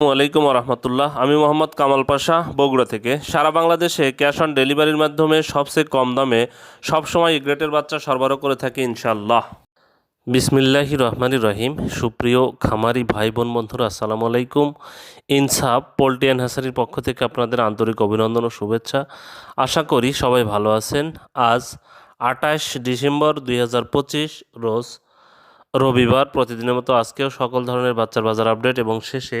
আলাইকুম রহমতুল্লাহ। আমি মোহাম্মদ কামাল পাশা, বগুড়া থেকে। সারা বাংলাদেশে ক্যাশ অন ডেলিভারির মাধ্যমে সবচেয়ে কম দামে সবসময় গ্রেটের বাচ্চা সরবরাহ করে থাকি ইনশাল্লাহ বিসমিল্লাহি রহমানি রহিম। সুপ্রিয় খামারি ভাই বোন বন্ধুরা, আসসালামু আলাইকুম। ইনসাফ পোল্ট্রি অ্যান্ড হ্যাসারির পক্ষ থেকে আপনাদের আন্তরিক অভিনন্দন ও শুভেচ্ছা। আশা করি সবাই ভালো আছেন। আজ আঠাশ ডিসেম্বর দুই হাজার পঁচিশ, রোজ রবিবার। প্রতিদিনের মতো আজকেও সকল ধরনের বাচ্চার বাজার আপডেট এবং শেষে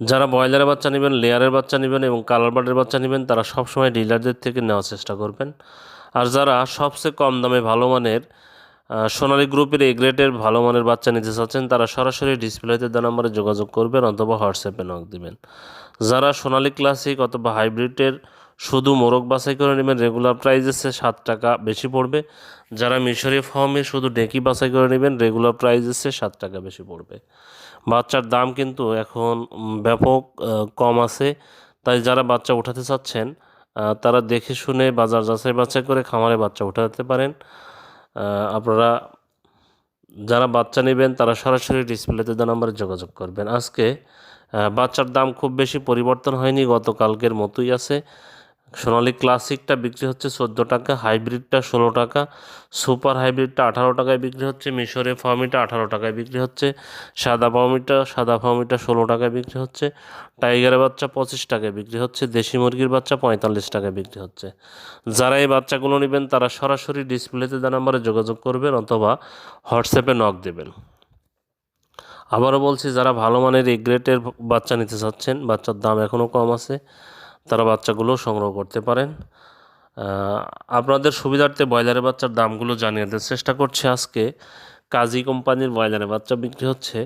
যারা ব্রয়লারের বাচ্চা নেবেন, লেয়ারের বাচ্চা নেবেন এবং কালার বার্ডের বাচ্চা নেবেন, তারা সবসময় ডিলারদের থেকে নেওয়ার চেষ্টা করবেন। আর যারা সবচেয়ে কম দামে ভালো মানের সোনালী গ্রুপের এ গ্রেডের ভালো মানের বাচ্চা নিতে চাচ্ছেন, তারা সরাসরি ডিসপ্লেতে দেওয়া নাম্বারে যোগাযোগ করবেন অথবা হোয়াটসঅ্যাপে নক দিবেন। যারা সোনালী ক্লাসিক অথবা হাইব্রিডের শুধু মোরগ বাছাই করে নেবেন রেগুলার প্রাইজেসে সাত টাকা বেশি পড়বে। যারা মিশরি ফর্মে শুধু ডেকি বাছাই করে নেবেন রেগুলার প্রাইজেসে সাত টাকা বেশি পড়বে। বাচ্চার দাম কিন্তু এখন ব্যাপক কম আছে। তাই যারা বাচ্চা উঠাতে চাচ্ছেন তারা দেখে শুনে বাজার যাচাই বাছাই করে খামারে বাচ্চা উঠাতে পারেন। আপনারা যারা বাচ্চা নেবেন, তারা সরাসরি ডিসপ্লেতে দেওয়া নম্বরে যোগাযোগ করবেন। আজকে বাচ্চার দাম খুব বেশি পরিবর্তন হয়নি, গতকালকের মতোই আছে। সোনালী ক্লাসিকটা বিক্রি হচ্ছে চোদ্দ টাকা, হাইব্রিডটা ষোলো টাকা, সুপার হাইব্রিডটা আঠারো টাকায় বিক্রি হচ্ছে, মিশরে ফার্মিটা আঠারো টাকায় বিক্রি হচ্ছে, সাদা ফার্মিটা সাদা ফার্মিটা ষোলো টাকায় বিক্রি হচ্ছে, টাইগারের বাচ্চা পঁচিশ টাকায় বিক্রি হচ্ছে, দেশি মুরগির বাচ্চা পঁয়তাল্লিশ টাকায় বিক্রি হচ্ছে। যারা এই বাচ্চাগুলো নেবেন, তারা সরাসরি ডিসপ্লেতে দেওয়া নাম্বারে যোগাযোগ করবেন অথবা হোয়াটসঅ্যাপে নক দেবেন। আবারও বলছি, যারা ভালো মানের এই গ্রেটের বাচ্চা নিতে চাচ্ছেন, বাচ্চার দাম এখনও কম আছে তারা বাচ্চাগুলো সংগ্রহ করতে পারেন। আপনাদের সুবিধার্থে ব্রয়লারের বাচ্চার দামগুলো জানিয়ে দেওয়ার চেষ্টা করছি আজকে। কাজী কোম্পানির ব্রয়লারের বাচ্চা বিক্রি হচ্ছে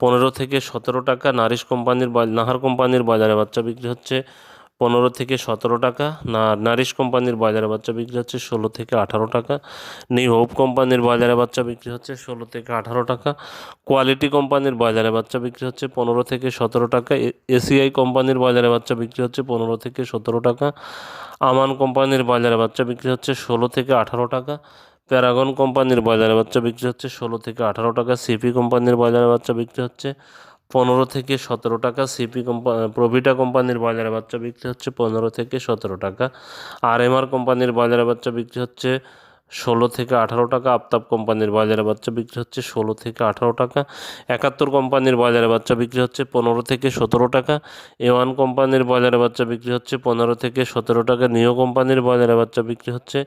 পনেরো থেকে সতেরো টাকা। নারিশ কোম্পানির নাহার কোম্পানির ব্রয়লারের বাচ্চা বিক্রি হচ্ছে পনেরো থেকে সতেরো টাকা, না, নারিশ কোম্পানির বাজারে বাচ্চা বিক্রি হচ্ছে ষোলো থেকে আঠারো টাকা নিউ হোপ কোম্পানির বাজারে বাচ্চা বিক্রি হচ্ছে ষোলো থেকে আঠারো টাকা, কোয়ালিটি কোম্পানির বাজারে বাচ্চা বিক্রি হচ্ছে পনেরো থেকে সতেরো টাকা এসিআই কোম্পানির বাজারে বাচ্চা বিক্রি হচ্ছে পনেরো থেকে সতেরো টাকা, আমান কোম্পানির বাজারে বাচ্চা বিক্রি হচ্ছে ষোলো থেকে আঠারো টাকা, প্যারাগন কোম্পানির বাজারে বাচ্চা বিক্রি হচ্ছে ষোলো থেকে আঠারো টাকা, সিপি কোম্পানির বাজারে বাচ্চা বিক্রি হচ্ছে পনেরো থেকে সতেরো টাকা সিপি কোম্পানি প্রভিটা কোম্পানির বাজারে বাচ্চা বিক্রি হচ্ছে পনেরো থেকে সতেরো টাকা। আর এম আর কোম্পানির বাজারে বাচ্চা বিক্রি হচ্ছে ষোলো থেকে আঠারো টাকা আফতাব কোম্পানির বাজারে বাচ্চা বিক্রি হচ্ছে ষোলো থেকে আঠারো টাকা, একাত্তর কোম্পানির বাজারে বাচ্চা বিক্রি হচ্ছে পনেরো থেকে সতেরো টাকা এ ওয়ান কোম্পানির বাজারে বাচ্চা বিক্রি হচ্ছে পনেরো থেকে সতেরো টাকা নিও কোম্পানির বাজারে বাচ্চা বিক্রি হচ্ছে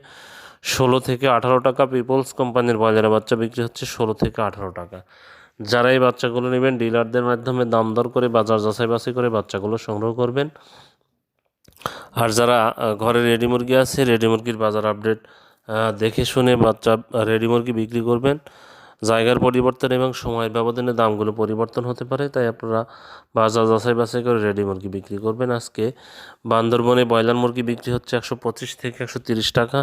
ষোলো থেকে আঠারো টাকা পিপলস কোম্পানির বাজারে বাচ্চা বিক্রি হচ্ছে ষোলো থেকে আঠারো টাকা। যারা এই বাচ্চাগুলো নেবেন, ডিলারদের মাধ্যমে দাম দর করে, বাজার যাচাই বাছাই করে বাচ্চাগুলো সংগ্রহ করবেন। আর যারা ঘরে রেডি মুরগি আছে, রেডি মুরগির বাজার আপডেট দেখে শুনে বাচ্চা রেডি মুরগি বিক্রি করবেন। জায়গার পরিবর্তন এবং সময়ের ব্যবধানে দামগুলো পরিবর্তন হতে পারে, তাই আপনারা বাজার যাচাই বাছাই করে রেডি মুরগি বিক্রি করবেন। আজকে বান্দরবনে ব্রয়লার মুরগি বিক্রি হচ্ছে একশো পঁচিশ থেকে একশো তিরিশ টাকা,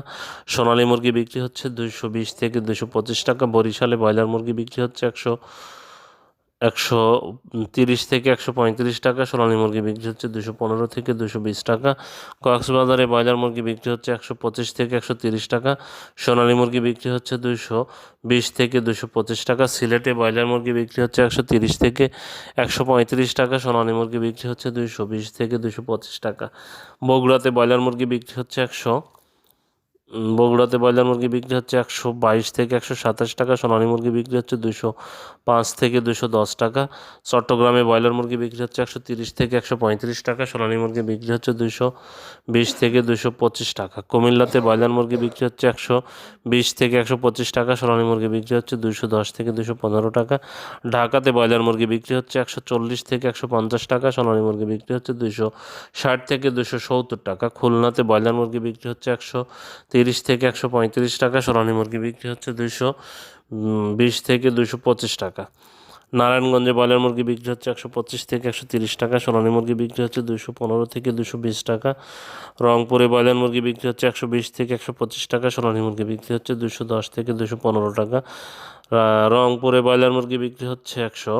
সোনালী মুরগি বিক্রি হচ্ছে দুইশো বিশ থেকে দুশো পঁচিশ টাকা, বরিশালে ব্রয়লার মুরগি বিক্রি হচ্ছে একশো একশো তিরিশ থেকে একশো পঁয়ত্রিশ টাকা, সোনালী মুরগি বিক্রি হচ্ছে দুশো পনেরো থেকে দুশো বিশ টাকা, কক্সবাজারে ব্রয়লার মুরগি বিক্রি হচ্ছে একশো পঁচিশ থেকে একশো তিরিশ টাকা, সোনালী মুরগি বিক্রি হচ্ছে দুশো বিশ থেকে দুশো পঁচিশ টাকা, সিলেটে ব্রয়লার মুরগি বিক্রি হচ্ছে একশো তিরিশ থেকে একশো পঁয়ত্রিশ টাকা, সোনালী মুরগি বিক্রি হচ্ছে দুশো বিশ থেকে দুশো পঁচিশ টাকা, বগুড়াতে ব্রয়লার মুরগি বিক্রি হচ্ছে একশো বগুড়াতে ব্রয়লার মুরগি বিক্রি হচ্ছে একশো বাইশ থেকে একশো সাতাশ টাকা, সোনালী মুরগি বিক্রি হচ্ছে দুশো পাঁচ থেকে দুশো দশ টাকা। চট্টগ্রামে ব্রয়লার মুরগি বিক্রি হচ্ছে একশো তিরিশ থেকে একশো পঁয়ত্রিশ টাকা, সোনালী মুরগি বিক্রি হচ্ছে দুশো বিশ থেকে দুশো পঁচিশ টাকা। কুমিল্লাতে ব্রয়লার মুরগি বিক্রি হচ্ছে একশো বিশ থেকে একশো পঁচিশ টাকা, সোনালী মুরগি বিক্রি হচ্ছে দুশো দশ থেকে দুশো পনেরো টাকা। ঢাকাতে ব্রয়লার মুরগি বিক্রি হচ্ছে একশো চল্লিশ থেকে একশো পঞ্চাশ টাকা, সোনালী মুরগি বিক্রি হচ্ছে দুশো ষাট থেকে দুশো সত্তর টাকা। খুলনাতে ব্রয়লার মুরগি বিক্রি হচ্ছে একশো তিরিশ থেকে একশো পঁয়ত্রিশ টাকা, সোনালী মুরগি বিক্রি হচ্ছে দুশো বিশ থেকে দুশো পঁচিশ টাকা। নারায়ণগঞ্জে ব্রয়লার মুরগি বিক্রি হচ্ছে একশো পঁচিশ থেকে একশো তিরিশ টাকা, সোনালী মুরগি বিক্রি হচ্ছে দুশো পনেরো থেকে দুশো বিশ টাকা। রংপুরে ব্রয়লার মুরগি বিক্রি হচ্ছে একশো বিশ থেকে একশো পঁচিশ টাকা, সোনালী মুরগি বিক্রি হচ্ছে দুশো দশ থেকে দুশো পনেরো টাকা। রংপুরে ব্রয়লার মুরগি বিক্রি হচ্ছে একশো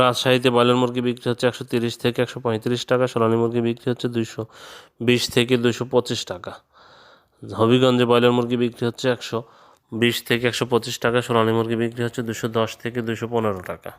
রাজশাহীতে ব্রয়লার মুরগি বিক্রি হচ্ছে একশো তিরিশ থেকে একশো পঁয়ত্রিশ টাকা, সোনালী মুরগি বিক্রি হচ্ছে দুইশো বিশ থেকে দুশো পঁচিশ টাকা। হবিগঞ্জে ব্রয়লার মুরগি বিক্রি হচ্ছে একশো বিশ থেকে একশো পঁচিশ টাকা, সোনালী মুরগি বিক্রি হচ্ছে দুশো দশ থেকে দুশো পনেরো টাকা।